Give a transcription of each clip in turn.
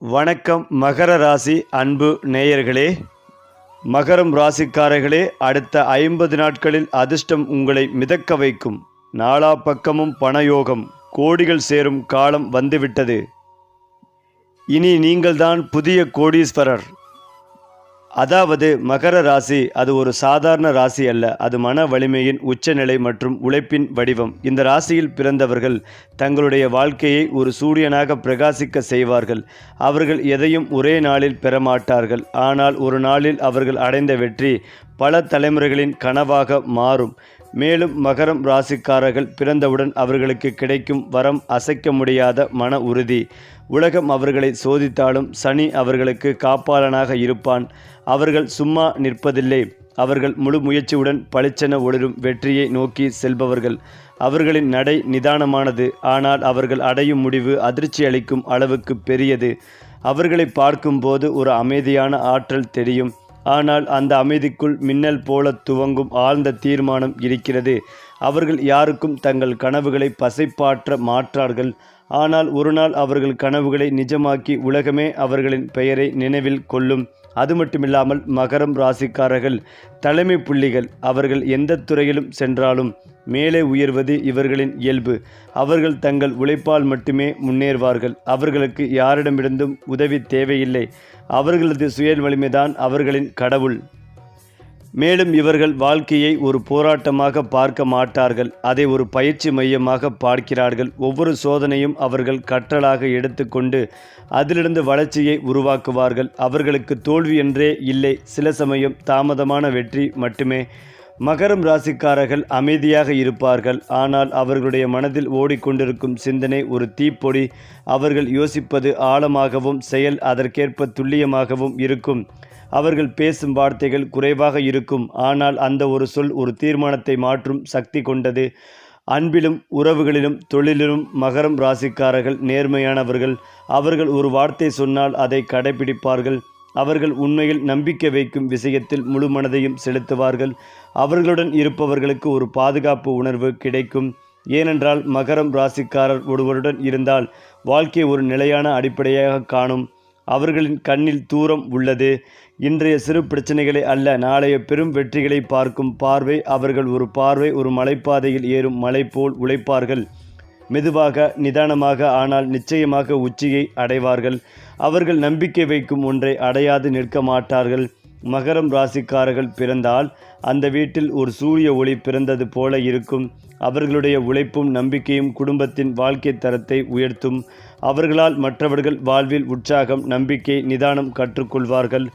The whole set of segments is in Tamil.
வணக்கம் மகர ராசி அன்பு நேயர்களே. மகரம் ராசிக்காரர்களே அடுத்த ஐம்பது நாட்களில் அதிர்ஷ்டம் உங்களை மிதக்க வைக்கும். நாலா பக்கமும் பணயோகம் கோடிகள் சேரும் காலம் வந்துவிட்டது. இனி நீங்கள்தான் புதிய கோடீஸ்வரர். அதாவது மகர ராசி அது ஒரு சாதாரண ராசி அல்ல. அது மன வலிமையின் உச்சநிலை மற்றும் உழைப்பின் வடிவம். இந்த ராசியில் பிறந்தவர்கள் தங்களுடைய வாழ்க்கையை ஒரு சூரியனாக பிரகாசிக்க செய்வார்கள். அவர்கள் எதையும் ஒரே நாளில் பெறமாட்டார்கள். ஆனால் ஒரு நாளில் அவர்கள் அடைந்த வெற்றி பல தலைமுறைகளின் கனவாக மாறும். மேலும் மகரம் ராசிக்காரர்கள் பிறந்தவுடன் அவர்களுக்கு கிடைக்கும் வரம் அசைக்க முடியாத மன உறுதி. உலகம் அவர்களை சோதித்தாலும் சனி அவர்களுக்கு காப்பாளனாக இருப்பான். அவர்கள் சும்மா நிற்பதில்லை. அவர்கள் முழு முயற்சியுடன் பளிச்சென ஒளிரும் வெற்றியை நோக்கி செல்பவர்கள். அவர்களின் நடை நிதானமானது. ஆனால் அவர்கள் அடையும் முடிவு அதிர்ச்சி அளிக்கும் அளவுக்கு பெரியது. அவர்களை பார்க்கும்போது ஒரு அமைதியான ஆற்றல் தெரியும். ஆனால் அந்த அமைதிக்குள் மின்னல் போல துவங்கும் ஆழ்ந்த தீர்மானம் இருக்கிறது. அவர்கள் யாருக்கும் தங்கள் கனவுகளை பசைப்பாற்ற மாற்றார்கள் ஆனால் ஒருநாள் அவர்கள் கனவுகளை நிஜமாக்கி உலகமே அவர்களின் பெயரை நினைவில் கொள்ளும். அது மட்டுமில்லாமல் மகரம் ராசிக்காரர்கள் தலைமை புள்ளிகள் அவர்கள் எந்த துறையிலும் சென்றாலும் மேலே உயர்வது இவர்களின் இயல்பு. அவர்கள் தங்கள் உழைப்பால் மட்டுமே முன்னேறுவார்கள். அவர்களுக்கு யாரிடமிருந்தும் உதவி தேவையில்லை. அவர்களது சுய வலிமைதான் அவர்களின் கடவுள். மேலும் இவர்கள் வாழ்க்கையை ஒரு போராட்டமாக பார்க்க மாட்டார்கள். அதை ஒரு பயிற்சி மையமாக பார்க்கிறார்கள். ஒவ்வொரு சோதனையும் அவர்கள் கற்றலாக எடுத்துக்கொண்டு அதிலிருந்து வளர்ச்சியை உருவாக்குவார்கள். அவர்களுக்கு தோல்வி என்றே இல்லை. சில சமயம் தாமதமான வெற்றி மட்டுமே மகரம் ராசிக்காரர்கள் அமைதியாக இருப்பார்கள். ஆனால் அவர்களுடைய மனதில் ஓடிக்கொண்டிருக்கும் சிந்தனை ஒரு தீப்பொடி அவர்கள் யோசிப்பது ஆழமாகவும் செயல் அதற்கேற்ப துல்லியமாகவும் இருக்கும். அவர்கள் பேசும் வார்த்தைகள் குறைவாக இருக்கும். ஆனால் அந்த ஒரு சொல் ஒரு தீர்மானத்தை மாற்றும் சக்தி கொண்டது. அன்பிலும் உறவுகளிலும் தொழிலிலும் மகரம் ராசிக்காரர்கள் நேர்மையானவர்கள். அவர்கள் ஒரு வார்த்தை சொன்னால் அதை கடைபிடிப்பார்கள். அவர்கள் உண்மையில் நம்பிக்கை வைக்கும் விஷயத்தில் முழு மனதையும் செலுத்துவார்கள். அவர்களுடன் இருப்பவர்களுக்கு ஒரு பாதுகாப்பு உணர்வு கிடைக்கும். ஏனென்றால் மகரம் ராசிக்காரர் ஒருவருடன் இருந்தால் வாழ்க்கை ஒரு நிலையான அடிப்படையாக காணும். அவர்களின் கண்ணில் தூரம் உள்ளது. இன்றைய சிறு பிரச்சனைகளை அல்ல நாளைய பெரும் வெற்றிகளை பார்க்கும் பார்வை. அவர்கள் ஒரு பார்வை ஒரு மலைப்பாதையில் ஏறும் மலை போல் உழைப்பார்கள். மெதுவாக நிதானமாக ஆனால் நிச்சயமாக உச்சியை அடைவார்கள். அவர்கள் நம்பிக்கை வைக்கும் ஒன்றை அடையாது நிற்க மாட்டார்கள். மகரம் ராசிக்காரர்கள் பிறந்தால் அந்த வீட்டில் ஒரு சூரிய ஒளி பிறந்தது போல இருக்கும். அவர்களுடைய உழைப்பும் நம்பிக்கையும் குடும்பத்தின் வாழ்க்கை தரத்தை உயர்த்தும். அவர்களால் மற்றவர்கள் வாழ்வில் உற்சாகம் நம்பிக்கை நிதானம் கற்றுக்கொள்வார்கள்.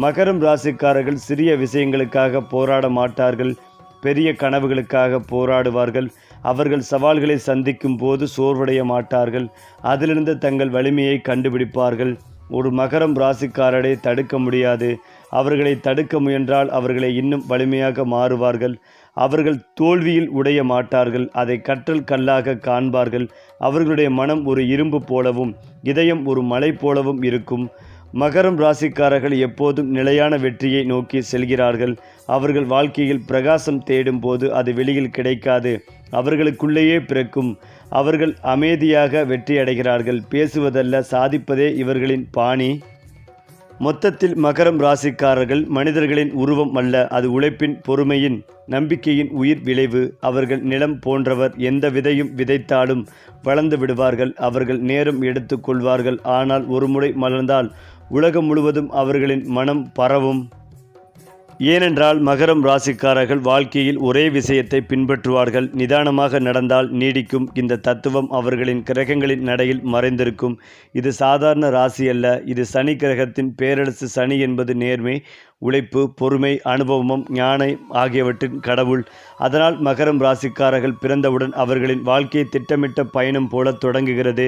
மகரம் ராசிக்காரர்கள் சிறிய விஷயங்களுக்காக போராட மாட்டார்கள். பெரிய கனவுகளுக்காக போராடுவார்கள். அவர்கள் சவால்களை சந்திக்கும் போது சோர்வடைய மாட்டார்கள். அதிலிருந்து தங்கள் வலிமையை கண்டுபிடிப்பார்கள். ஒரு மகரம் ராசிக்காரரை தடுக்க முடியாது. அவர்களை தடுக்க முயன்றால் அவர்களை இன்னும் வலிமையாக மாறுவார்கள். அவர்கள் தோல்வியில் உடைய மாட்டார்கள். அதை கற்றல் கல்லாக காண்பார்கள். அவர்களுடைய மனம் ஒரு இரும்பு போலவும் இதயம் ஒரு மலை போலவும் இருக்கும். மகரம் ராசிக்காரர்கள் எப்போதும் நிலையான வெற்றியை நோக்கி செல்கிறார்கள். அவர்கள் வாழ்க்கையில் பிரகாசம் தேடும் போது அது வெளியில் கிடைக்காது. அவர்களுக்குள்ளேயே பிறக்கும். அவர்கள் அமைதியாக வெற்றி அடைகிறார்கள். பேசுவதல்ல சாதிப்பதே இவர்களின் பாணி. மொத்தத்தில் மகரம் ராசிக்காரர்கள் மனிதர்களின் உருவம் அல்ல அது உழைப்பின் பொறுமையின் நம்பிக்கையின் உயிர் விளைவு. அவர்கள் நிலம் போன்றவர் எந்த விதையும் விதைத்தாலும் வளர்ந்து விடுவார்கள். அவர்கள் நேரம் எடுத்துக்கொள்வார்கள் ஆனால் ஒரு முறை மலர்ந்தால் உலகம் முழுவதும் அவர்களின் மனம் பரவும். ஏனென்றால் மகரம் ராசிக்காரர்கள் வாழ்க்கையில் ஒரே விஷயத்தை பின்பற்றுவார்கள். நிதானமாக நடந்தால் நீடிக்கும். இந்த தத்துவம் அவர்களின் கிரகங்களின் நடையில் மறைந்திருக்கும். இது சாதாரண ராசி அல்ல. இது சனி கிரகத்தின் பேரரசு சனி என்பது நேர்மை. உழைப்பு பொறுமை அனுபவமும் ஞானம் ஆகியவற்றின் கடவுள். அதனால் மகரம் ராசிக்காரர்கள் பிறந்தவுடன் அவர்களின் வாழ்க்கையை திட்டமிட்ட பயணம் போல தொடங்குகிறது.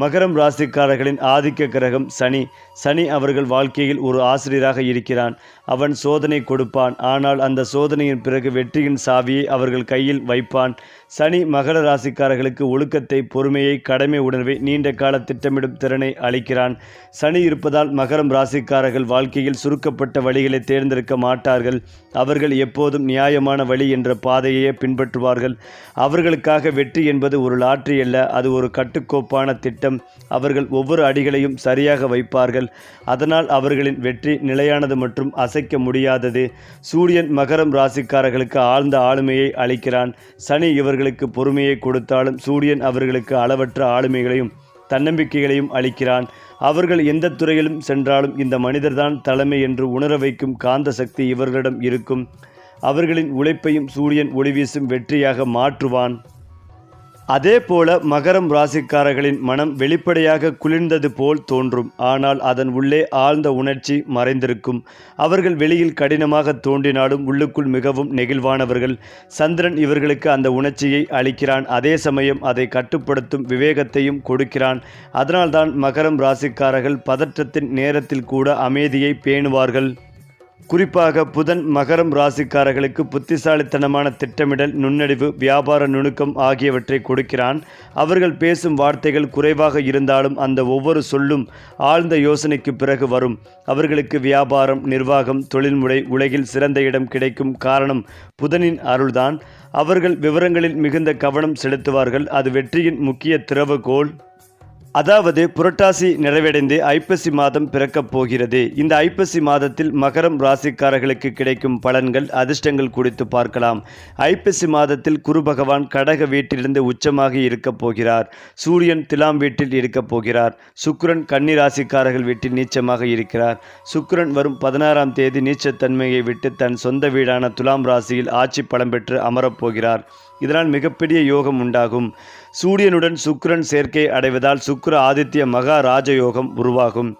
மகரம் ராசிக்காரர்களின் ஆதிக்க கிரகம் சனி. சனி அவர்கள் வாழ்க்கையில் ஒரு ஆசிரியராக இருக்கிறான். அவன் சோதனை கொடுப்பான். ஆனால் அந்த சோதனையின் பிறகு வெற்றியின் சாவியை அவர்கள் கையில் வைப்பான். சனி மகர ராசிக்காரர்களுக்கு ஒழுக்கத்தை பொறுமையை கடமை உணர்வை நீண்ட கால திட்டமிடும் திறனை அளிக்கிறான். சனி இருப்பதால் மகரம் ராசிக்காரர்கள் வாழ்க்கையில் சுருக்கப்பட்ட வழிகளில் வழிகளை தேர்ந்தெடுக்க மாட்டார்கள். அவர்கள் எப்போதும் நியாயமான வழி என்ற பாதையையே பின்பற்றுவார்கள். அவர்களுக்காக வெற்றி என்பது ஒரு லாட்ரி அல்ல அது ஒரு கட்டுக்கோப்பான திட்டம். அவர்கள் ஒவ்வொரு அடிகளையும் சரியாக வைப்பார்கள். அதனால் அவர்களின் வெற்றி நிலையானது மற்றும் அசைக்க முடியாதது. சூரியன் மகரம் ராசிக்காரர்களுக்கு ஆழ்ந்த ஆளுமையை அளிக்கிறான். சனி இவர்களுக்கு பொறுமையை கொடுத்தாலும் சூரியன் அவர்களுக்கு அளவற்ற ஆளுமைகளையும் தன்னம்பிக்கைகளையும் அளிக்கிறான். அவர்கள் எந்த துறையிலும் சென்றாலும் இந்த மனிதர்தான் தலைமை என்று உணர வைக்கும் காந்த சக்தி இவர்களிடம் இருக்கும். அவர்களின் உழைப்பையும் சூரியன் ஒளிவீசும் வெற்றியாக மாற்றுவான். அதே போல மகரம் ராசிக்காரர்களின் மனம் வெளிப்படையாக குளிர்ந்தது போல் தோன்றும். ஆனால் அதன் உள்ளே ஆழ்ந்த உணர்ச்சி மறைந்திருக்கும். அவர்கள் வெளியில் கடினமாக தோன்றினாலும் உள்ளுக்குள் மிகவும் நெகிழ்வானவர்கள். சந்திரன் இவர்களுக்கு அந்த உணர்ச்சியை அளிக்கிறான். அதே சமயம் அதை கட்டுப்படுத்தும் விவேகத்தையும் கொடுக்கிறான். அதனால்தான் மகரம் ராசிக்காரர்கள் பதற்றத்தின் நேரத்தில் கூட அமைதியை பேணுவார்கள். குறிப்பாக புதன் மகரம் ராசிக்காரர்களுக்கு புத்திசாலித்தனமான திட்டமிடல் நுண்ணறிவு வியாபார நுணுக்கம் ஆகியவற்றை கொடுக்கிறான். அவர்கள் பேசும் வார்த்தைகள் குறைவாக இருந்தாலும் அந்த ஒவ்வொரு சொல்லும் ஆழ்ந்த யோசனைக்கு பிறகு வரும். அவர்களுக்கு வியாபாரம் நிர்வாகம் தொழில்முறை உலகில் சிறந்த இடம் கிடைக்கும் காரணம் புதனின் அருள்தான். அவர்கள் விவரங்களில் மிகுந்த கவனம் செலுத்துவார்கள். அது வெற்றியின் முக்கிய திறவுகோல் அதாவது புரட்டாசி நிறைவடைந்து ஐப்பசி மாதம் பிறக்கப் போகிறது. இந்த ஐப்பசி மாதத்தில் மகரம் ராசிக்காரர்களுக்கு கிடைக்கும் பலன்கள் அதிர்ஷ்டங்கள் குறித்து பார்க்கலாம். ஐப்பசி மாதத்தில் குரு பகவான் கடக வீட்டிலிருந்து உச்சமாக இருக்கப் போகிறார். சூரியன் திலாம் வீட்டில் இருக்கப் போகிறார். சுக்கிரன் கன்னி ராசிக்காரர்கள் வீட்டில் நீச்சமாக இருக்கிறார். சுக்கரன் வரும் பதினாறாம் தேதி நீச்சத்தன்மையை விட்டு தன் சொந்த வீடான துலாம் ராசியில் ஆட்சி பலம் பெற்று அமரப் போகிறார். இதனால் மிகப்பெரிய யோகம் உண்டாகும். சூரியனுடன் சுக்கிரன் சேர்க்கை அடைவதால் சுக்கிர ஆதித்ய மகா ராஜயோகம் உருவாகும்.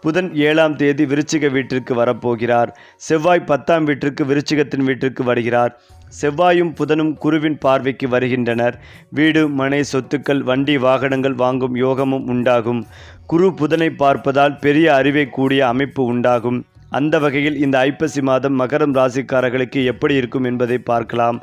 புதன் ஏழாம் தேதி விருச்சிக வீட்டிற்கு வரப்போகிறார். செவ்வாய் பத்தாம் வீட்டிற்கு விருச்சிகத்தின் வீட்டிற்கு வருகிறார். செவ்வாயும் புதனும் குருவின் பார்வைக்கு வருகின்றனர். வீடு மனை சொத்துக்கள் வண்டி வாகனங்கள் வாங்கும் யோகமும் உண்டாகும். குரு புதனை பார்ப்பதால் பெரிய அறிவை கூடிய அமைப்பு உண்டாகும். அந்த வகையில் இந்த ஐப்பசி மாதம் மகரம் ராசிக்காரர்களுக்கு எப்படி இருக்கும் என்பதை பார்க்கலாம்.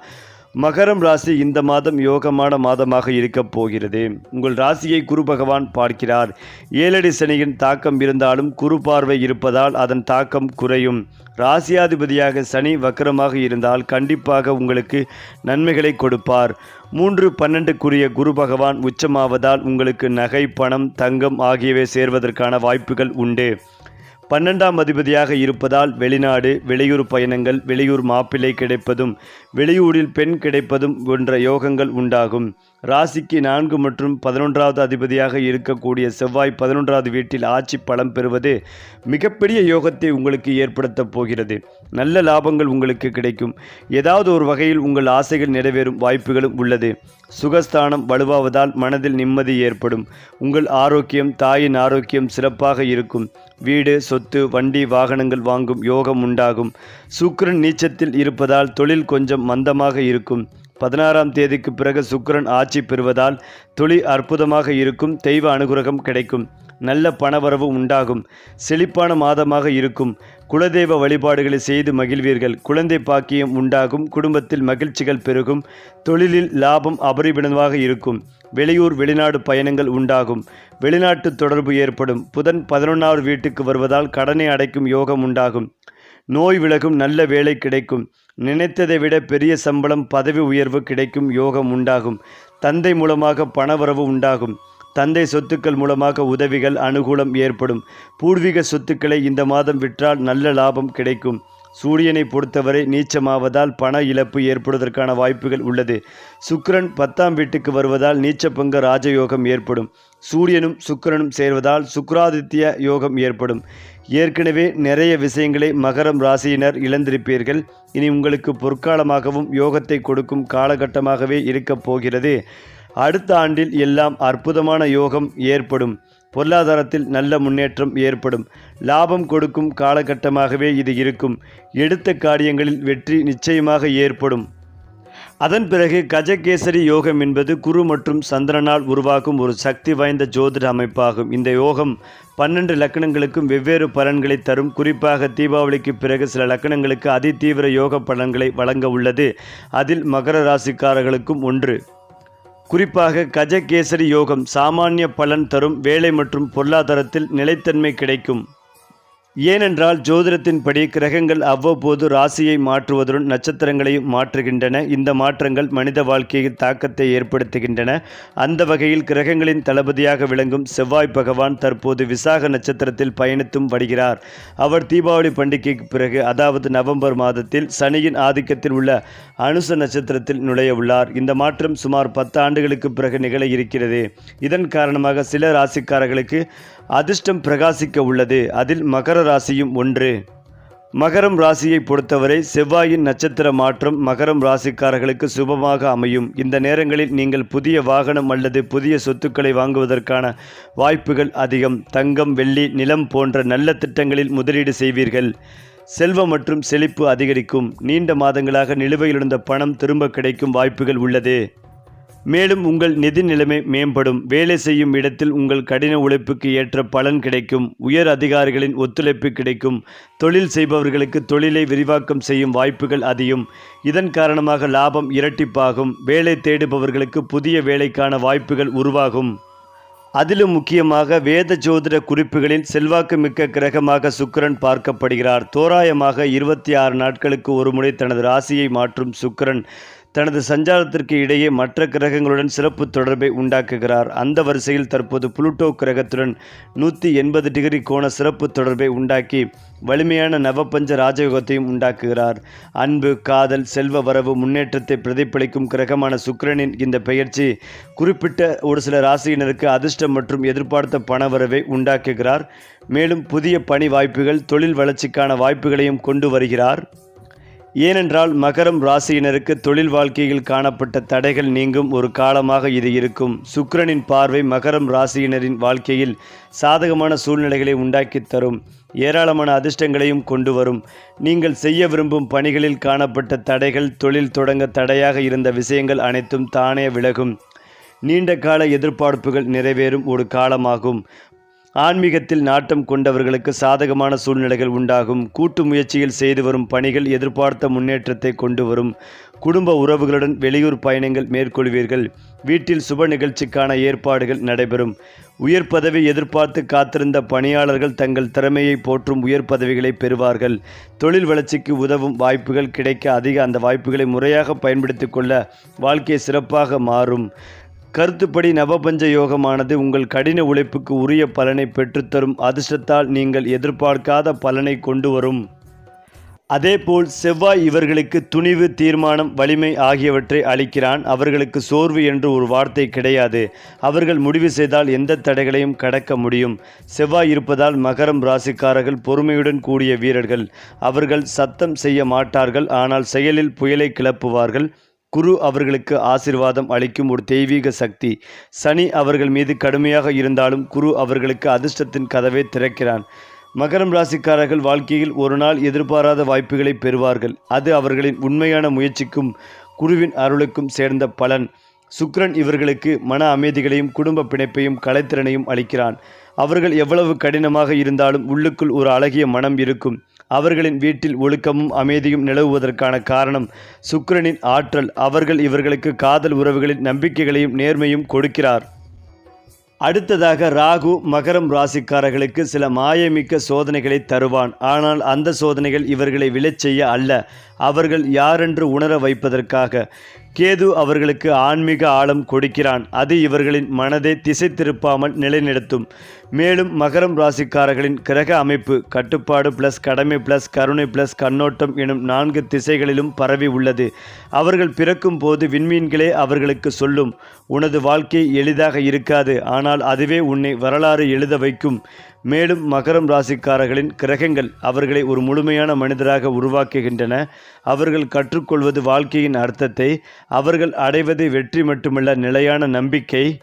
மகரம் ராசி இந்த மாதம் யோகமான மாதமாக இருக்கப் போகிறது. உங்கள் ராசியை குரு பகவான் பார்க்கிறார். ஏழடி சனியின் தாக்கம் இருந்தாலும் குரு பார்வை இருப்பதால் அதன் தாக்கம் குறையும். ராசியாதிபதியாக சனி வக்கரமாக இருந்தால் கண்டிப்பாக உங்களுக்கு நன்மைகளை கொடுப்பார். மூன்று பன்னெண்டுக்குரிய குரு பகவான் உச்சமாவதால் உங்களுக்கு நகை பணம் தங்கம் ஆகியவை சேர்வதற்கான வாய்ப்புகள் உண்டு. பன்னெண்டாம் அதிபதியாக இருப்பதால் வெளிநாடு வெளியூர் பயணங்கள் வெளியூர் மாப்பிள்ளை கிடைப்பதும் வெளியூரில் பெண் கிடைப்பதும் போன்ற யோகங்கள் உண்டாகும். ராசிக்கு நான்கு மற்றும் பதினொன்றாவது அதிபதியாக இருக்கக்கூடிய செவ்வாய் பதினொன்றாவது வீட்டில் ஆட்சி பலம் பெறுவது மிகப்பெரிய யோகத்தை உங்களுக்கு ஏற்படுத்தப் போகிறது. நல்ல லாபங்கள் உங்களுக்கு கிடைக்கும். ஏதாவது ஒரு வகையில் உங்கள் ஆசைகள் நிறைவேறும் வாய்ப்புகளும் உள்ளது. சுகஸ்தானம் வலுவாவதால் மனதில் நிம்மதி ஏற்படும். உங்கள் ஆரோக்கியம் தாயின் ஆரோக்கியம் சிறப்பாக இருக்கும். வீடு சொத்து வண்டி வாகனங்கள் வாங்கும் யோகம் உண்டாகும். சுக்கிரன் நீச்சத்தில் இருப்பதால் தொழில் கொஞ்சம் மந்தமாக இருக்கும். பதினாறாம் தேதிக்கு பிறகு சுக்கிரன் ஆட்சி பெறுவதால் துளி அற்புதமாக இருக்கும் தெய்வ அனுகிரகம் கிடைக்கும் நல்ல பணவரவு உண்டாகும் செழிப்பான மாதமாக இருக்கும். குலதெய்வ வழிபாடுகளை செய்து மகிழ்வீர்கள். குழந்தை பாக்கியம் உண்டாகும் குடும்பத்தில் மகிழ்ச்சிகள் பெருகும் தொழிலில் லாபம் அபரிமிதமாக இருக்கும். வெளியூர் வெளிநாடு பயணங்கள் உண்டாகும். வெளிநாட்டு தொடர்பு ஏற்படும். புதன் பதினொன்றாவது வீட்டுக்கு வருவதால் கடனை அடைக்கும் யோகம் உண்டாகும். நோய் விலகும் நல்ல வேலை கிடைக்கும். நினைத்ததை விட பெரிய சம்பளம் பதவி உயர்வு கிடைக்கும் யோகம் உண்டாகும். தந்தை மூலமாக பணவரவு உண்டாகும். தந்தை சொத்துக்கள் மூலமாக உதவிகள் அனுகூலம் ஏற்படும். பூர்வீக சொத்துக்களை இந்த மாதம் விற்றால் நல்ல லாபம் கிடைக்கும். சூரியனை பொறுத்தவரை நீச்சமாவதால் பண இழப்பு ஏற்படுவதற்கான வாய்ப்புகள் உள்ளது. சுக்கிரன் பத்தாம் வீட்டுக்கு வருவதால் நீச்சப்பங்க ராஜயோகம் ஏற்படும். சூரியனும் சுக்கிரனும் சேர்வதால் சுக்கராதித்ய யோகம் ஏற்படும். ஏற்கனவே நிறைய விஷயங்களை மகரம் ராசியினர் இழந்திருப்பீர்கள். இனி உங்களுக்கு பொற்காலமாகவும் யோகத்தை கொடுக்கும் காலகட்டமாகவே இருக்கப் போகிறது. அடுத்த ஆண்டில் எல்லாம் அற்புதமான யோகம் ஏற்படும். பொருளாதாரத்தில் நல்ல முன்னேற்றம் ஏற்படும். லாபம் கொடுக்கும் காலகட்டமாகவே இது இருக்கும். எடுத்த காரியங்களில் வெற்றி நிச்சயமாக ஏற்படும். அதன் பிறகு கஜகேசரி யோகம் என்பது குரு மற்றும் சந்திரனால் உருவாக்கும் ஒரு சக்தி வாய்ந்த ஜோதிட அமைப்பாகும். இந்த யோகம் பன்னெண்டு லக்கணங்களுக்கும் வெவ்வேறு பலன்களை தரும். குறிப்பாக தீபாவளிக்கு பிறகு சில லக்கணங்களுக்கு அதிதீவிர யோக பலன்களை வழங்க உள்ளது. அதில் மகர ராசிக்காரர்களுக்கும் ஒன்று. குறிப்பாக கஜகேசரி யோகம் சாமானிய பலன் தரும் வேலை மற்றும் பொருளாதாரத்தில் நிலைத்தன்மை கிடைக்கும். ஏனென்றால் ஜோதிடத்தின்படி கிரகங்கள் அவ்வப்போது ராசியை மாற்றுவதுடன் நட்சத்திரங்களையும் மாற்றுகின்றன. இந்த மாற்றங்கள் மனித வாழ்க்கையில் தாக்கத்தை ஏற்படுத்துகின்றன. அந்த வகையில் கிரகங்களின் தளபதியாக விளங்கும் செவ்வாய் பகவான் தற்போது விசாக நட்சத்திரத்தில் பயணித்தும் வருகிறார். அவர் தீபாவளி பண்டிகைக்கு பிறகு அதாவது நவம்பர் மாதத்தில் சனியின் ஆதிக்கத்தில் உள்ள அனுச நட்சத்திரத்தில் நுழைய உள்ளார். இந்த மாற்றம் சுமார் பத்து ஆண்டுகளுக்கு பிறகு நிகழ இருக்கிறது. இதன் காரணமாக சில ராசிக்காரர்களுக்கு அதிர்ஷ்டம் பிரகாசிக்க உள்ளது. அதில் மகர ராசியும் ஒன்று. மகரம் ராசியை பொறுத்தவரை செவ்வாயின் நட்சத்திர மாற்றம் மகரம் ராசிக்காரர்களுக்கு சுபமாக அமையும். இந்த நேரங்களில் நீங்கள் புதிய வாகனம் அல்லது புதிய சொத்துக்களை வாங்குவதற்கான வாய்ப்புகள் அதிகம். தங்கம் வெள்ளி நிலம் போன்ற நல்ல திட்டங்களில் முதலீடு செய்வீர்கள். செல்வம் மற்றும் செழிப்பு அதிகரிக்கும். நீண்ட மாதங்களாக நிலுவையில் இருந்த பணம் திரும்ப கிடைக்கும் வாய்ப்புகள் உள்ளது. மேலும் உங்கள் நிதி நிலைமை மேம்படும். வேலை செய்யும் இடத்தில் உங்கள் கடின உழைப்புக்கு ஏற்ற பலன் கிடைக்கும். உயர் அதிகாரிகளின் ஒத்துழைப்பு கிடைக்கும். தொழில் செய்பவர்களுக்கு தொழிலை விரிவாக்கம் செய்யும் வாய்ப்புகள் அதிகம். இதன் காரணமாக லாபம் இரட்டிப்பாகும். வேலை தேடுபவர்களுக்கு புதிய வேலைக்கான வாய்ப்புகள் உருவாகும். அதிலும் முக்கியமாக வேத ஜோதிட குறிப்புகளில் செல்வாக்கு மிக்க கிரகமாக சுக்கிரன் பார்க்கப்படுகிறார். தோராயமாக இருபத்தி ஆறு நாட்களுக்கு ஒருமுறை தனது ராசியை மாற்றும் சுக்கிரன். தனது சஞ்சாரத்திற்கு இடையே மற்ற கிரகங்களுடன் சிறப்பு தொடர்பை உண்டாக்குகிறார். அந்த வரிசையில் தற்போது புளுட்டோ கிரகத்துடன் நூற்றி எண்பது டிகிரி கோண சிறப்பு தொடர்பை உண்டாக்கி வலிமையான நவபஞ்ச ராஜயோகத்தையும் உண்டாக்குகிறார். அன்பு காதல் செல்வ வரவு முன்னேற்றத்தை பிரதிபலிக்கும் கிரகமான சுக்கிரனின் இந்த பெயர்ச்சி குறிப்பிட்ட ஒரு சில ராசியினருக்கு அதிர்ஷ்டம் மற்றும் எதிர்பார்த்த பணவரவை உண்டாக்குகிறார். மேலும் புதிய பணி வாய்ப்புகள் தொழில் வளர்ச்சிக்கான வாய்ப்புகளையும் கொண்டு வருகிறார். ஏனென்றால் மகரம் ராசியினருக்கு தொழில் வாழ்க்கையில் காணப்பட்ட தடைகள் நீங்கும் ஒரு காலமாக இது இருக்கும். சுக்கரனின் பார்வை மகரம் ராசியினரின் வாழ்க்கையில் சாதகமான சூழ்நிலைகளை உண்டாக்கித் தரும். ஏராளமான அதிர்ஷ்டங்களையும் கொண்டு வரும். நீங்கள் செய்ய விரும்பும் பணிகளில் காணப்பட்ட தடைகள் தொழில் தொடங்க தடையாக இருந்த விஷயங்கள் அனைத்தும் தானே விலகும். நீண்ட கால எதிர்பார்ப்புகள் நிறைவேறும் ஒரு காலமாகும். ஆன்மீகத்தில் நாட்டம் கொண்டவர்களுக்கு சாதகமான சூழ்நிலைகள் உண்டாகும். கூட்டு முயற்சியில் செய்து வரும் பணிகள் எதிர்பார்த்த முன்னேற்றத்தை கொண்டு வரும். குடும்ப உறவுகளுடன் வெளியூர் பயணங்கள் மேற்கொள்வீர்கள். வீட்டில் சுப நிகழ்ச்சிக்கான ஏற்பாடுகள் நடைபெறும். உயர் பதவி எதிர்பார்த்து காத்திருந்த பணியாளர்கள் தங்கள் திறமையை போற்றும் உயர் பதவிகளை பெறுவார்கள். தொழில் வளர்ச்சிக்கு உதவும் வாய்ப்புகள் கிடைக்க அதிக. அந்த வாய்ப்புகளை முறையாக பயன்படுத்தி கொள்ள வாழ்க்கை சிறப்பாக மாறும். கருத்துப்படி நவபஞ்ச யோகமானது உங்கள் கடின உழைப்புக்கு உரிய பலனை பெற்றுத்தரும் அதிர்ஷ்டத்தால் நீங்கள் எதிர்பார்க்காத பலனை கொண்டு வரும். அதேபோல் செவ்வாய் இவர்களுக்கு துணிவு தீர்மானம் வலிமை ஆகியவற்றை அளிக்கிறான். அவர்களுக்கு சோர்வு என்று ஒரு வார்த்தை கிடையாது. அவர்கள் முடிவு செய்தால் எந்த தடைகளையும் கடக்க முடியும். செவ்வாய் இருப்பதால் மகரம் ராசிக்காரர்கள் பொறுமையுடன் கூடிய வீரர்கள். அவர்கள் சத்தம் செய்ய மாட்டார்கள். ஆனால் செயலில் புயலை கிளப்புவார்கள். குரு அவர்களுக்கு ஆசிர்வாதம் அளிக்கும் ஒரு தெய்வீக சக்தி. சனி அவர்கள் மீது கடுமையாக இருந்தாலும் குரு அவர்களுக்கு அதிர்ஷ்டத்தின் கதவை திறக்கிறான். மகரம் ராசிக்காரர்கள் வாழ்க்கையில் ஒரு நாள் எதிர்பாராத வாய்ப்புகளை பெறுவார்கள். அது அவர்களின் உண்மையான முயற்சிக்கும் குருவின் அருளுக்கும் சேர்ந்த பலன். சுக்ரன் இவர்களுக்கு மன அமைதிகளையும் குடும்ப பிணைப்பையும் கலைத்திறனையும் அளிக்கிறான். அவர்கள் எவ்வளவு கடினமாக இருந்தாலும் உள்ளுக்குள் ஒரு அழகிய மனம் இருக்கும். அவர்களின் வீட்டில் ஒழுக்கமும் அமைதியும் நிலவுவதற்கான காரணம் சுக்கிரனின் ஆற்றல். அவர்கள் இவர்களுக்கு காதல் உறவுகளின் நம்பிக்கைகளையும் நேர்மையும் கொடுக்கிறார். அடுத்ததாக ராகு மகரம் ராசிக்காரர்களுக்கு சில மாயமிக்க சோதனைகளை தருவான். ஆனால் அந்த சோதனைகள் இவர்களை விழச் செய்ய அல்ல. அவர்கள் யாரென்று உணர வைப்பதற்காக. கேது அவர்களுக்கு ஆன்மீக ஆழம் கொடுக்கிறான். அது இவர்களின் மனதை திசை திருப்பாமல் நிலைநிறுத்தும். மேலும் மகரம் ராசிக்காரர்களின் கிரக அமைப்பு கட்டுப்பாடு பிளஸ் கடமை பிளஸ் கருணை பிளஸ் கண்ணோட்டம் எனும் நான்கு திசைகளிலும் பரவி உள்ளது. அவர்கள் பிறக்கும் போது விண்மீன்களே அவர்களுக்கு சொல்லும் உனது வாழ்க்கை எளிதாக இருக்காது ஆனால் அதுவே உன்னை வரலாறு எழுத வைக்கும். மேலும் மகரம் ராசிக்காரர்களின் கிரகங்கள் அவர்களை ஒரு முழுமையான மனிதராக உருவாக்குகின்றன. அவர்கள் கற்றுக்கொள்வது வாழ்க்கையின் அர்த்தத்தை அவர்கள் அடைவது வெற்றி மட்டுமல்ல நிலையான நம்பிக்கை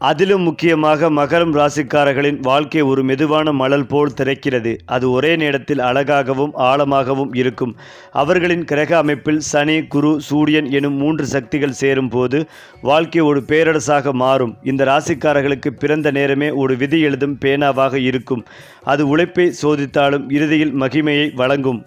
அதிலும் முக்கியமாக மகரம் ராசிக்காரர்களின் வாழ்க்கை ஒரு மெதுவான மலல் போல் திறக்கிறது. அது ஒரே நேரத்தில் அழகாகவும் ஆழமாகவும் இருக்கும். அவர்களின் கிரக அமைப்பில் சனி குரு சூரியன் எனும் மூன்று சக்திகள் சேரும் போது வாழ்க்கை ஒரு பேரரசாக மாறும். இந்த ராசிக்காரர்களுக்கு பிறந்த நேரமே ஒரு விதி எழுதும் பேனாவாக இருக்கும். அது உழைப்பை சோதித்தாலும் இறுதியில் மகிமையை வழங்கும்.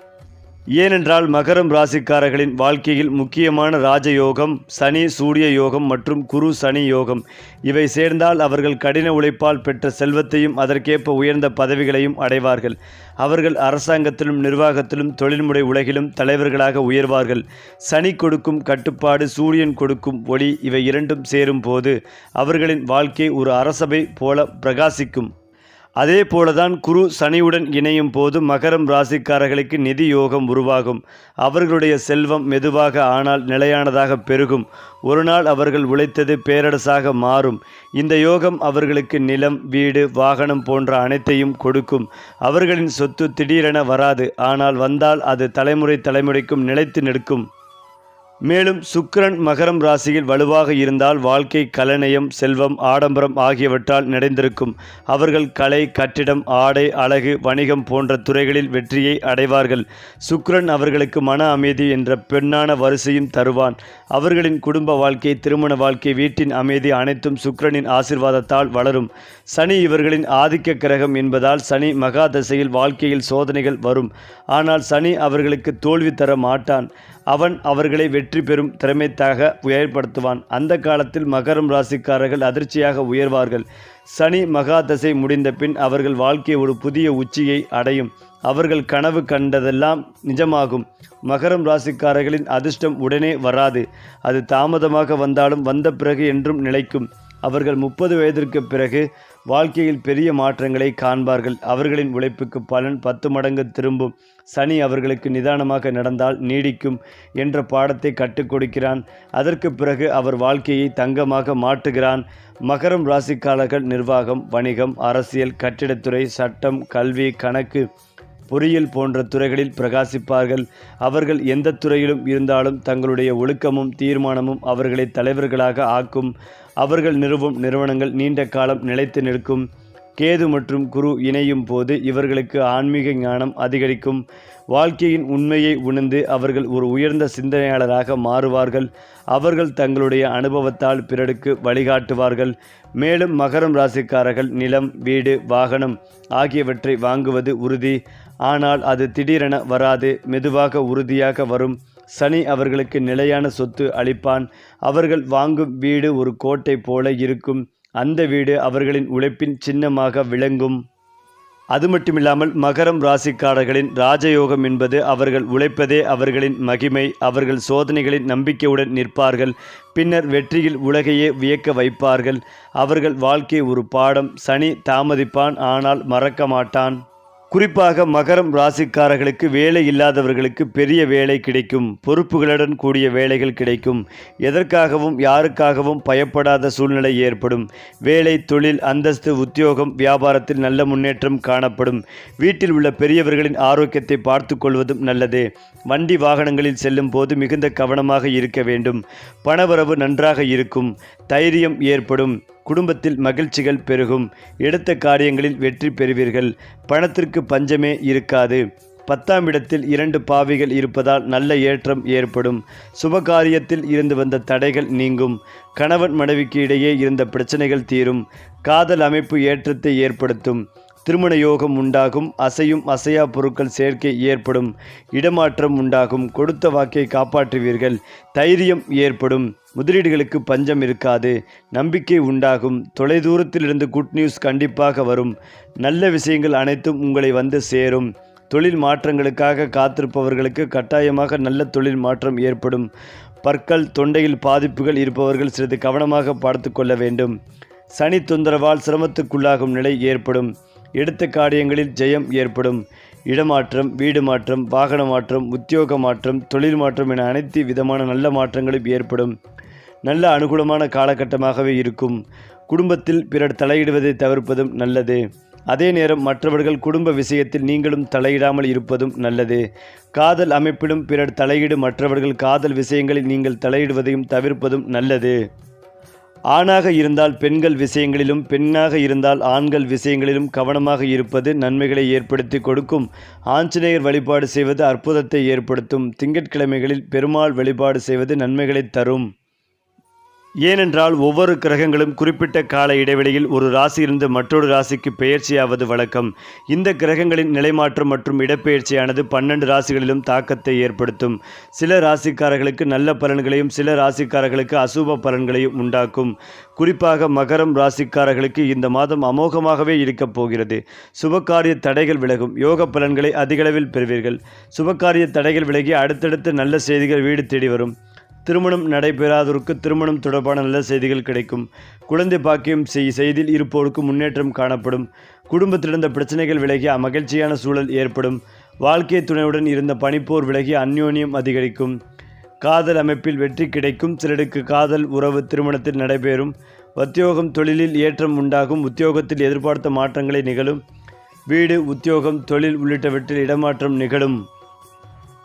ஏனென்றால் மகரம் ராசிக்காரர்களின் வாழ்க்கையில் முக்கியமான ராஜயோகம் சனி சூரிய யோகம் மற்றும் குரு சனி யோகம். இவை சேர்ந்தால் அவர்கள் கடின உழைப்பால் பெற்ற செல்வத்தையும் அதற்கேற்ப உயர்ந்த பதவிகளையும் அடைவார்கள். அவர்கள் அரசாங்கத்திலும் நிர்வாகத்திலும் தொழில்முறை உலகிலும் தலைவர்களாக உயர்வார்கள். சனி கொடுக்கும் கட்டுப்பாடு சூரியன் கொடுக்கும் ஒளி இவை இரண்டும் சேரும் போது அவர்களின் வாழ்க்கை ஒரு அரசபை போல பிரகாசிக்கும். அதே போலதான் குரு சனியுடன் இணையும் போது மகரம் ராசிக்காரர்களுக்கு நிதி யோகம் உருவாகும். அவர்களுடைய செல்வம் மெதுவாக ஆனால் நிலையானதாக பெருகும். ஒரு நாள் அவர்கள் உழைத்தது பேரரசாக மாறும். இந்த யோகம் அவர்களுக்கு நிலம் வீடு வாகனம் போன்ற அனைத்தையும் கொடுக்கும். அவர்களின் சொத்து திடீரென வராது. ஆனால் வந்தால் அது தலைமுறை தலைமுறைக்கும் நிலைத்து நிற்கும். மேலும் சுக்கிரன் மகரம் ராசியில் வலுவாக இருந்தால் வாழ்க்கை கலநயம் செல்வம் ஆடம்பரம் ஆகியவற்றால் நிறைந்திருக்கும். அவர்கள் கலை கட்டிடம் ஆடை அழகு வணிகம் போன்ற துறைகளில் வெற்றியை அடைவார்கள். சுக்கிரன் அவர்களுக்கு மன அமைதி என்ற பெண்ணான வரிசையும் தருவான். அவர்களின் குடும்ப வாழ்க்கை திருமண வாழ்க்கை வீட்டின் அமைதி அனைத்தும் சுக்கிரனின் ஆசிர்வாதத்தால் வளரும். சனி இவர்களின் ஆதிக்க கிரகம் என்பதால் சனி மகா தசையில் வாழ்க்கையில் சோதனைகள் வரும். ஆனால் சனி அவர்களுக்கு தோல்வி தர மாட்டான். அவன் அவர்களை வெற்றி பெறும் திறமைத்தாக உயர்படுத்துவான் அந்த காலத்தில் மகரம் ராசிக்காரர்கள் அதிர்ச்சியாக உயர்வார்கள். சனி மகாதசை முடிந்த பின் அவர்கள் வாழ்க்கை ஒரு புதிய உச்சியை அடையும். அவர்கள் கனவு கண்டதெல்லாம் நிஜமாகும். மகரம் ராசிக்காரர்களின் அதிர்ஷ்டம் உடனே வராது. அது தாமதமாக வந்தாலும் வந்த பிறகு என்றும் நிலைக்கும். அவர்கள் முப்பது வயதிற்கு பிறகு வாழ்க்கையில் பெரிய மாற்றங்களை காண்பார்கள். அவர்களின் உழைப்புக்கு பலன் பத்து மடங்கு திரும்பும். சனி அவர்களுக்கு நிதானமாக நடந்தால் நீடிக்கும் என்ற பாடத்தை கற்றுக் கொடுக்கிறான். அதற்கு பிறகு அவர் வாழ்க்கையை தங்கமாக மாற்றுகிறான். மகரம் ராசிக்காரர்கள் நிர்வாகம் வணிகம் அரசியல் கட்டிடத்துறை சட்டம் கல்வி கணக்கு பொறியியல் போன்ற துறைகளில் பிரகாசிப்பார்கள். அவர்கள் எந்த துறையிலும் இருந்தாலும் தங்களுடைய ஒழுக்கமும் தீர்மானமும் அவர்களை தலைவர்களாக ஆக்கும். அவர்கள் நிறுவும் நிறுவனங்கள் நீண்ட காலம் நிலைத்து நிற்கும். கேது மற்றும் குரு இணையும் போது இவர்களுக்கு ஆன்மீக ஞானம் அதிகரிக்கும். வாழ்க்கையின் உண்மையை உணர்ந்து அவர்கள் ஒரு உயர்ந்த சிந்தனையாளராக மாறுவார்கள். அவர்கள் தங்களுடைய அனுபவத்தால் பிறருக்கு வழிகாட்டுவார்கள். மேலும் மகரம் ராசிக்காரர்கள் நிலம் வீடு வாகனம் ஆகியவற்றை வாங்குவது உறுதி. ஆனால் அது திடீரென வராது மெதுவாக உறுதியாக வரும். சனி அவர்களுக்கு நிலையான சொத்து அளிப்பான். அவர்கள் வாங்கும் வீடு ஒரு கோட்டை போல இருக்கும். அந்த வீடு அவர்களின் உழைப்பின் சின்னமாக விளங்கும். அது மட்டுமில்லாமல் மகரம் ராசிக்காரர்களின் ராஜயோகம் என்பது அவர்கள் உழைப்பதே அவர்களின் மகிமை அவர்கள் சோதனைகளின் நம்பிக்கையுடன் நிற்பார்கள் பின்னர் வெற்றியில் உலகையே வியக்க வைப்பார்கள். அவர்கள் வாழ்க்கை ஒரு பாடம். சனி தாமதிப்பான் ஆனால் மறக்க மாட்டான். குறிப்பாக மகரம் ராசிக்காரர்களுக்கு வேலை இல்லாதவர்களுக்கு பெரிய வேலை கிடைக்கும். பொறுப்புகளுடன் கூடிய வேலைகள் கிடைக்கும். எதற்காகவும் யாருக்காகவும் பயப்படாத சூழ்நிலை ஏற்படும். வேலை தொழில் அந்தஸ்து உத்தியோகம் வியாபாரத்தில் நல்ல முன்னேற்றம் காணப்படும். வீட்டில் உள்ள பெரியவர்களின் ஆரோக்கியத்தை பார்த்து கொள்வதும் நல்லது. வண்டி வாகனங்களில் செல்லும் போது மிகுந்த கவனமாக இருக்க வேண்டும். பணவரவு நன்றாக இருக்கும். தைரியம் ஏற்படும். குடும்பத்தில் மகிழ்ச்சிகள் பெருகும். எடுத்த காரியங்களில் வெற்றி பெறுவீர்கள். பணத்திற்கு பஞ்சமே இருக்காது. பத்தாம் இடத்தில் இரண்டு பாவிகள் இருப்பதால் நல்ல ஏற்றம் ஏற்படும். சுபகாரியத்தில் இருந்து வந்த தடைகள் நீங்கும். கணவன் மனைவிக்கு இடையே இருந்த பிரச்சனைகள் தீரும். காதல் அமைப்பு ஏற்றத்தை ஏற்படுத்தும். திருமண யோகம் உண்டாகும் அசையும் அசையா பொருட்கள் சேர்க்கை ஏற்படும் இடமாற்றம் உண்டாகும் கொடுத்த வாக்கை காப்பாற்றுவீர்கள் தைரியம் ஏற்படும் முதலீடுகளுக்கு பஞ்சம் இருக்காது நம்பிக்கை உண்டாகும் தொலைதூரத்திலிருந்து குட் நியூஸ் கண்டிப்பாக வரும் நல்ல விஷயங்கள் அனைத்தும் உங்களை வந்து சேரும் தொழில் மாற்றங்களுக்காக காத்திருப்பவர்களுக்கு கட்டாயமாக நல்ல தொழில் மாற்றம் ஏற்படும் பற்கள் தொண்டையில் பாதிப்புகள் இருப்பவர்கள் சிறிது கவனமாக பார்த்து கொள்ள வேண்டும் சனி தொந்தரவால் சிரமத்துக்குள்ளாகும் நிலை ஏற்படும் எடுத்த காரியங்களில் ஜெயம் ஏற்படும். இடமாற்றம் வீடு மாற்றம் வாகன மாற்றம் உத்தியோக மாற்றம் தொழில் மாற்றம் என அனைத்து விதமான நல்ல மாற்றங்களும் ஏற்படும். நல்ல அனுகூலமான காலகட்டமாகவே இருக்கும். குடும்பத்தில் பிறர் தலையிடுவதை தவிர்ப்பதும் நல்லது. அதே நேரம் மற்றவர்கள் குடும்ப விஷயத்தில் நீங்களும் தலையிடாமல் இருப்பதும் நல்லது. காதல் அமைப்பிலும் பிறர் தலையீடு மற்றவர்கள் காதல் விஷயங்களில் நீங்கள் தலையிடுவதையும் தவிர்ப்பதும் நல்லது. ஆணாக இருந்தால் பெண்கள் விஷயங்களிலும் பெண்ணாக இருந்தால் ஆண்கள் விஷயங்களிலும் கவனமாக இருப்பது நன்மைகளை ஏற்படுத்தி கொடுக்கும். ஆஞ்சநேயர் வழிபாடு செய்வது அற்புதத்தை ஏற்படுத்தும். திங்கட்கிழமைகளில் பெருமாள் வழிபாடு செய்வது நன்மைகளை தரும். ஏனென்றால் ஒவ்வொரு கிரகங்களும் குறிப்பிட்ட கால இடைவெளியில் ஒரு ராசியிலிருந்து மற்றொரு ராசிக்கு பெயர்ச்சியாவது வழக்கம். இந்த கிரகங்களின் நிலைமாற்றம் மற்றும் இடப்பெயர்ச்சியானது பன்னெண்டு ராசிகளிலும் தாக்கத்தை ஏற்படுத்தும். சில ராசிக்காரர்களுக்கு நல்ல பலன்களையும் சில ராசிக்காரர்களுக்கு அசுப பலன்களையும் உண்டாக்கும். குறிப்பாக மகரம் ராசிக்காரர்களுக்கு இந்த மாதம் அமோகமாகவே இருக்கப் போகிறது. சுபகாரிய தடைகள் விலகும். யோக பலன்களை அதிகளவில் பெறுவீர்கள். சுபகாரிய தடைகள் விலகி அடுத்தடுத்து நல்ல செய்திகள் வீடு தேடி வரும். திருமணம் நடைபெறாதோருக்கு திருமணம் தொடர்பான நல்ல செய்திகள் கிடைக்கும். குழந்தை பாக்கியம் செய் செய்தியில் இருப்போருக்கு முன்னேற்றம் காணப்படும். குடும்பத்திலிருந்த பிரச்சனைகள் விலகி மகிழ்ச்சியான சூழல் ஏற்படும். வாழ்க்கை துணையுடன் இருந்த பனிப்போர் விலகி அந்யோன்யம் அதிகரிக்கும். காதல் அமைப்பில் வெற்றி கிடைக்கும். சிலருக்கு காதல் உறவு திருமணத்தில் நடைபெறும். உத்தியோகம் தொழிலில் ஏற்றம் உண்டாகும். உத்தியோகத்தில் எதிர்பார்த்த மாற்றங்களை நிகழும். வீடு உத்தியோகம் தொழில் உள்ளிட்டவற்றில் இடமாற்றம் நிகழும்.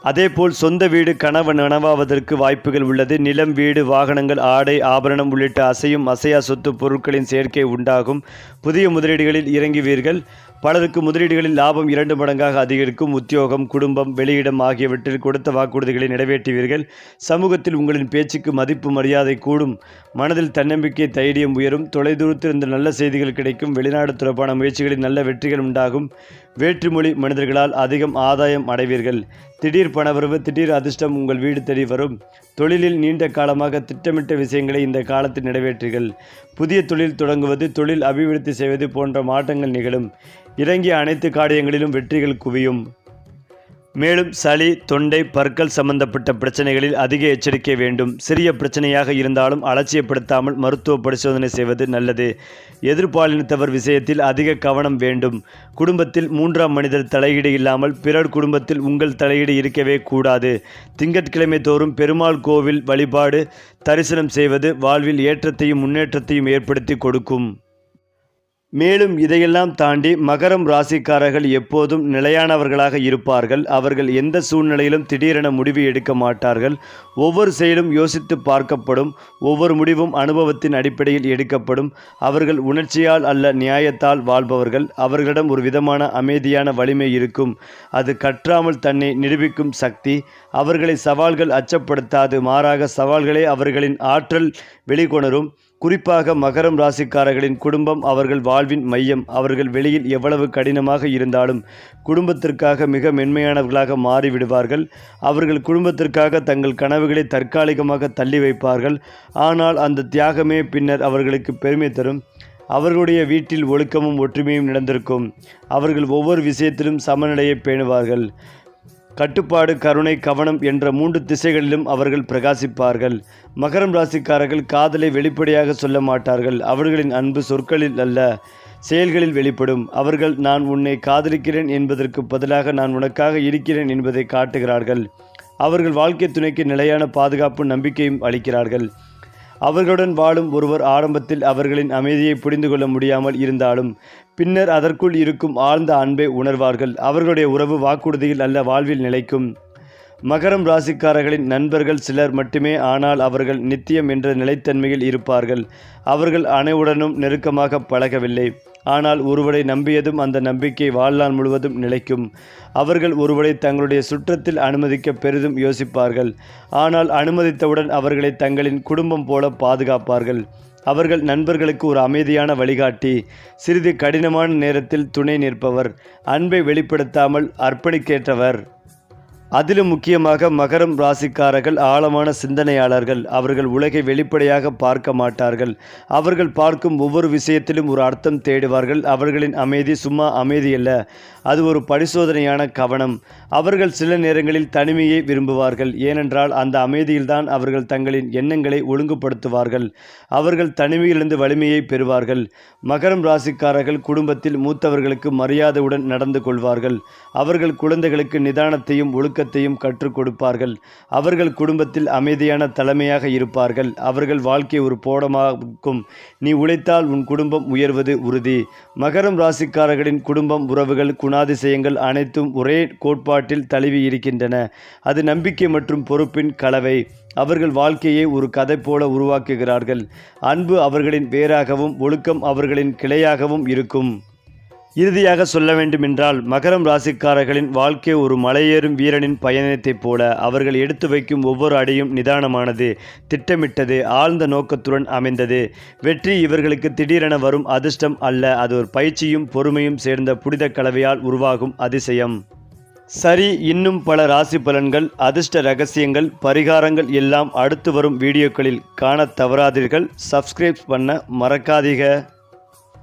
அதேபோல் சொந்த வீடு கனவு நனவாவதற்கு வாய்ப்புகள் உள்ளது. நிலம் வீடு வாகனங்கள் ஆடை ஆபரணம் உள்ளிட்ட அசையும் அசையா சொத்து பொருட்களின் சேர்க்கை உண்டாகும். புதிய முதலீடுகளில் இறங்குவீர்கள். பலருக்கு முதலீடுகளில் லாபம் இரண்டு மடங்காக அதிகரிக்கும் உத்தியோகம் குடும்பம் வெளியிடம் ஆகியவற்றில் கொடுத்த வாக்குறுதிகளை நிறைவேற்றுவீர்கள். சமூகத்தில் உங்களின் பேச்சுக்கு மதிப்பு மரியாதை கூடும். மனதில் தன்னம்பிக்கை தைரியம் உயரும். தொலைதூரத்திலிருந்து நல்ல செய்திகள் கிடைக்கும். வெளிநாடு தொடர்பான முயற்சிகளில் நல்ல வெற்றிகள் உண்டாகும். வேற்றுமொழி மனிதர்களால் அதிகம் ஆதாயம் அடைவீர்கள். திடீர் பணவரவு திடீர் அதிர்ஷ்டம் உங்கள் வீடு தேடி வரும். தொழிலில் நீண்ட காலமாக திட்டமிட்ட விஷயங்களை இந்த காலத்தில் நிறைவேற்றுகள் புதிய தொழில் தொடங்குவது தொழில் அபிவிருத்தி செய்வது போன்ற மாற்றங்கள் நிகழும். இறங்கிய அனைத்து காரியங்களிலும் வெற்றிகள் குவியும். மேலும் சளி தொண்டை பற்கள் சம்பந்தப்பட்ட பிரச்சனைகளில் அதிக எச்சரிக்கை வேண்டும். சிறிய பிரச்சனையாக இருந்தாலும் அலட்சியப்படுத்தாமல் மருத்துவ பரிசோதனை செய்வது நல்லது. எதிர்பாலினத்தவர் விஷயத்தில் அதிக கவனம் வேண்டும். குடும்பத்தில் மூன்றாம் மனிதர் தலையீடு இல்லாமல் பிறர் குடும்பத்தில் உங்கள் தலையீடு இருக்கவே கூடாது. திங்கட்கிழமை தோறும் பெருமாள் கோவில் வழிபாடு தரிசனம் செய்வது வாழ்வில் ஏற்றத்தையும் முன்னேற்றத்தையும் ஏற்படுத்தி கொடுக்கும். மேலும் இதையெல்லாம் தாண்டி மகரம் ராசிக்காரர்கள் எப்போதும் நிலையானவர்களாக இருப்பார்கள். அவர்கள் எந்த சூழ்நிலையிலும் திடீரென முடிவு எடுக்க மாட்டார்கள். ஒவ்வொரு செயலும் யோசித்து பார்க்கப்படும். ஒவ்வொரு முடிவும் அனுபவத்தின் அடிப்படையில் எடுக்கப்படும். அவர்கள் உணர்ச்சியால் அல்ல நியாயத்தால் வாழ்பவர்கள். அவர்களிடம் ஒரு விதமான அமைதியான வலிமை இருக்கும். அது கற்றாமல் தன்னை நிரூபிக்கும் சக்தி. அவர்களை சவால்கள் அச்சப்படுத்தாது. மாறாக சவால்களே அவர்களின் ஆற்றல் வெளிக்கொணரும் குறிப்பாக மகரம் ராசிக்காரர்களின் குடும்பம் அவர்கள் வாழ்வின் மையம் அவர்கள் வெளியில் எவ்வளவு கடினமாக இருந்தாலும் குடும்பத்திற்காக மிக மென்மையானவர்களாக மாறிவிடுவார்கள். அவர்கள் குடும்பத்திற்காக தங்கள் கனவுகளை தற்காலிகமாக தள்ளி வைப்பார்கள். ஆனால் அந்த தியாகமே பின்னர் அவர்களுக்கு பெருமை தரும். அவர்களுடைய வீட்டில் ஒழுக்கமும் ஒற்றுமையும் நடந்திருக்கும் அவர்கள் ஒவ்வொரு விஷயத்திலும் சமநிலையை பேணுவார்கள். கட்டுப்பாடு கருணை கவனம் என்ற மூன்று திசைகளிலும் அவர்கள் பிரகாசிப்பார்கள். மகரம் ராசிக்காரர்கள் காதலை வெளிப்படையாக சொல்ல மாட்டார்கள். அவர்களின் அன்பு சொற்களில் அல்ல செயல்களில் வெளிப்படும். அவர்கள் நான் உன்னை காதலிக்கிறேன் என்பதற்கு பதிலாக நான் உனக்காக இருக்கிறேன் என்பதை காட்டுகிறார்கள். அவர்கள் வாழ்க்கை துணைக்கு நிலையான பாதுகாப்பு நம்பிக்கையும் அளிக்கிறார்கள். அவர்களுடன் வாழும் ஒருவர் ஆரம்பத்தில் அவர்களின் அமைதியை புரிந்து கொள்ள முடியாமல் இருந்தாலும் பின்னர் அதற்குள் இருக்கும் ஆழ்ந்த அன்பை உணர்வார்கள். அவர்களுடைய உறவு வாக்குறுதியில் அல்ல வாழ்வில் நிலைக்கும். மகரம் ராசிக்காரர்களின் நண்பர்கள் சிலர் மட்டுமே ஆனால் அவர்கள் நித்தியம் என்ற நிலைத்தன்மையில் இருப்பார்கள். அவர்கள் அனைவுடனும் நெருக்கமாக பழகவில்லை. ஆனால் ஒருவரை நம்பியதும் அந்த நம்பிக்கை வாழ்நாள் முழுவதும் நிலைக்கும். அவர்கள் ஒருவரை தங்களுடைய சுற்றத்தில் அனுமதிக்க பெரிதும் யோசிப்பார்கள். ஆனால் அனுமதித்தவுடன் அவர்களை தங்களின் குடும்பம் போல பாதுகாப்பார்கள். அவர்கள் நண்பர்களுக்கு ஒரு அமைதியான வழிகாட்டி சிறிது கடினமான நேரத்தில் துணை நிற்பவர் அன்பை வெளிப்படுத்தாமல் அர்ப்பணிக்கேற்றவர். அதிலும் முக்கியமாக மகரம் ராசிக்காரர்கள் ஆழமான சிந்தனையாளர்கள். அவர்கள் உலகை வெளிப்படையாக பார்க்க மாட்டார்கள். அவர்கள் பார்க்கும் ஒவ்வொரு விஷயத்திலும் ஒரு அர்த்தம் தேடுவார்கள். அவர்களின் அமைதி சும்மா அமைதியல்ல. அது ஒரு பரிசோதனையான கவனம். அவர்கள் சில நேரங்களில் தனிமையை விரும்புவார்கள். ஏனென்றால் அந்த அமைதியில்தான் அவர்கள் தங்களின் எண்ணங்களை ஒழுங்குபடுத்துவார்கள். அவர்கள் தனிமையிலிருந்து வலிமையை பெறுவார்கள். மகரம் ராசிக்காரர்கள் குடும்பத்தில் மூத்தவர்களுக்கு மரியாதையுடன் நடந்து கொள்வார்கள். அவர்கள் குழந்தைகளுக்கு நிதானத்தையும் ஒழுக்கத்தையும் கற்றுக் கொடுப்பார்கள். அவர்கள் குடும்பத்தில் அமைதியான தலைமையாக இருப்பார்கள். அவர்கள் வாழ்க்கை ஒரு போடமாகும். நீ உழைத்தால் உன் குடும்பம் உயர்வது உறுதி. மகரம் ராசிக்காரர்களின் குடும்பம் உறவுகள் குண குணாதிசயங்கள் அனைத்தும் ஒரே கோட்பாட்டில் தழுவி இருக்கின்றன. அது நம்பிக்கை மற்றும் பொறுப்பின் கலவை. அவர்கள் வாழ்க்கையை ஒரு கதை போல உருவாக்குகிறார்கள். அன்பு அவர்களின் வேராகவும் ஒழுக்கம் அவர்களின் கிளையாகவும் இருக்கும். இறுதியாக சொல்ல வேண்டுமென்றால் மகரம் ராசிக்காரர்களின் வாழ்க்கை ஒரு மலையேறும் வீரனின் பயணத்தைப் போல அவர்கள் எடுத்து வைக்கும் ஒவ்வொரு அடியும் நிதானமானது திட்டமிட்டது ஆழ்ந்த நோக்கத்துடன் அமைந்தது. வெற்றி இவர்களுக்கு திடீரென வரும் அதிர்ஷ்டம் அல்ல அது ஒரு பயிற்சியும் பொறுமையும் சேர்ந்த புனித கலவையால் உருவாகும் அதிசயம். சரி இன்னும் பல ராசி பலன்கள் அதிர்ஷ்ட ரகசியங்கள் பரிகாரங்கள் எல்லாம் அடுத்து வரும் வீடியோக்களில் காணத் தவறாதீர்கள். சப்ஸ்கிரைப் பண்ண மறக்காதீங்க.